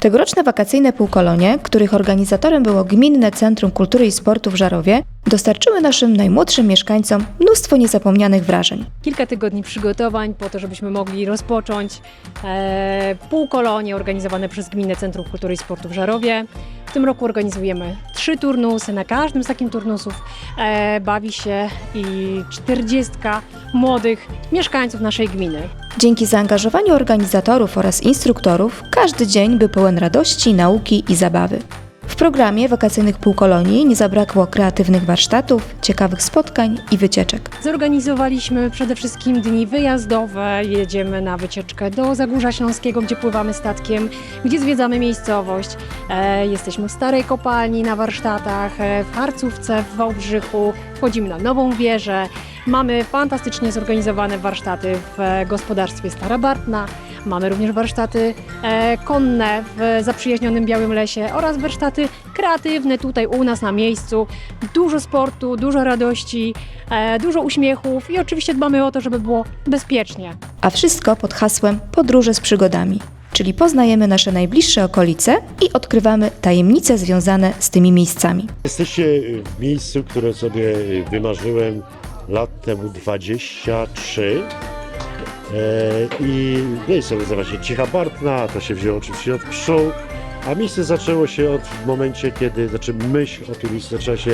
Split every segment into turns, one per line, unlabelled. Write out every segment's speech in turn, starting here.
Tegoroczne wakacyjne półkolonie, których organizatorem było Gminne Centrum Kultury i Sportu w Żarowie, dostarczyły naszym najmłodszym mieszkańcom mnóstwo niezapomnianych wrażeń.
kilka tygodni przygotowań po to, żebyśmy mogli rozpocząć e, półkolonie organizowane przez Gminne Centrum Kultury i Sportu w Żarowie. W tym roku organizujemy trzy turnusy. Na każdym z takich turnusów e, bawi się i 40 młodych mieszkańców naszej gminy.
Dzięki zaangażowaniu organizatorów oraz instruktorów, każdy dzień był pełen radości, nauki i zabawy. Programie wakacyjnych półkolonii nie zabrakło kreatywnych warsztatów, ciekawych spotkań i wycieczek.
Zorganizowaliśmy przede wszystkim dni wyjazdowe. Jedziemy na wycieczkę do Zagórza Śląskiego, gdzie pływamy statkiem, gdzie zwiedzamy miejscowość. E, jesteśmy w Starej Kopalni na warsztatach, e, w Harcówce w Wałbrzychu, wchodzimy na Nową Wieżę. Mamy fantastycznie zorganizowane warsztaty w e, gospodarstwie Stara Bartna. Mamy również warsztaty e, konne w zaprzyjaźnionym Białym Lesie oraz warsztaty kreatywne tutaj u nas na miejscu. Dużo sportu, dużo radości, e, dużo uśmiechów i oczywiście dbamy o to, żeby było bezpiecznie.
A wszystko pod hasłem Podróże z przygodami, czyli poznajemy nasze najbliższe okolice i odkrywamy tajemnice związane z tymi miejscami.
Jesteście w miejscu, które sobie wymarzyłem lat temu 23. E, I miejsce nazywa się Cicha Bartna, to się wzięło oczywiście od pszczół, a miejsce zaczęło się od w momencie, kiedy, znaczy myśl o tym miejscu zaczęła się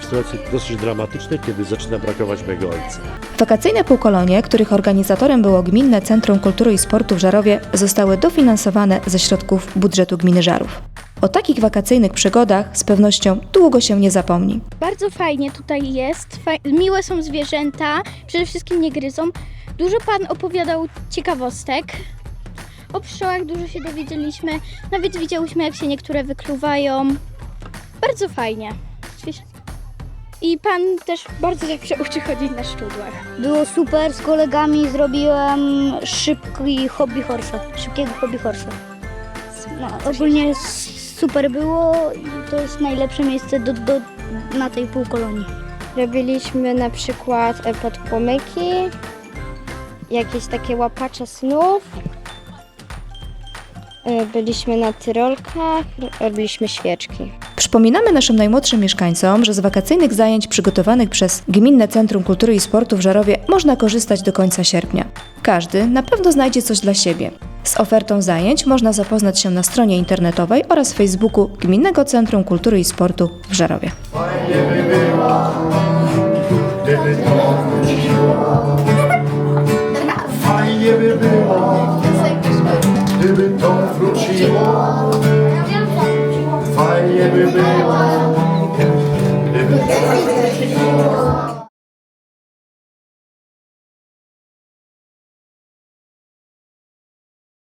w sytuacji dosyć dramatycznej, kiedy zaczyna brakować mojego ojca.
Wakacyjne półkolonie, których organizatorem było Gminne Centrum Kultury i Sportu w Żarowie, zostały dofinansowane ze środków budżetu gminy Żarów. O takich wakacyjnych przygodach z pewnością długo się nie zapomni.
Bardzo fajnie tutaj jest. Faj- miłe są zwierzęta, przede wszystkim nie gryzą. Dużo pan opowiadał ciekawostek. O pszczołach dużo się dowiedzieliśmy. Nawet widziałyśmy, jak się niektóre wykluwają. Bardzo fajnie. I pan też bardzo dobrze uczy chodzić na szczudłach.
Było super, z kolegami zrobiłem szybki hobby horse, szybkiego hobby horse. No, ogólnie super było i to jest najlepsze miejsce do, do, na tej półkolonii.
Robiliśmy na przykład e, podpłomyki, jakieś takie łapacze snów. E, Byliśmy na tyrolkach, robiliśmy świeczki.
Przypominamy naszym najmłodszym mieszkańcom, że z wakacyjnych zajęć przygotowanych przez Gminne Centrum Kultury i Sportu w Żarowie można korzystać do końca sierpnia. Każdy na pewno znajdzie coś dla siebie. Z ofertą zajęć można zapoznać się na stronie internetowej oraz Facebooku Gminnego Centrum Kultury i Sportu w Żarowie.
Fajnie Było,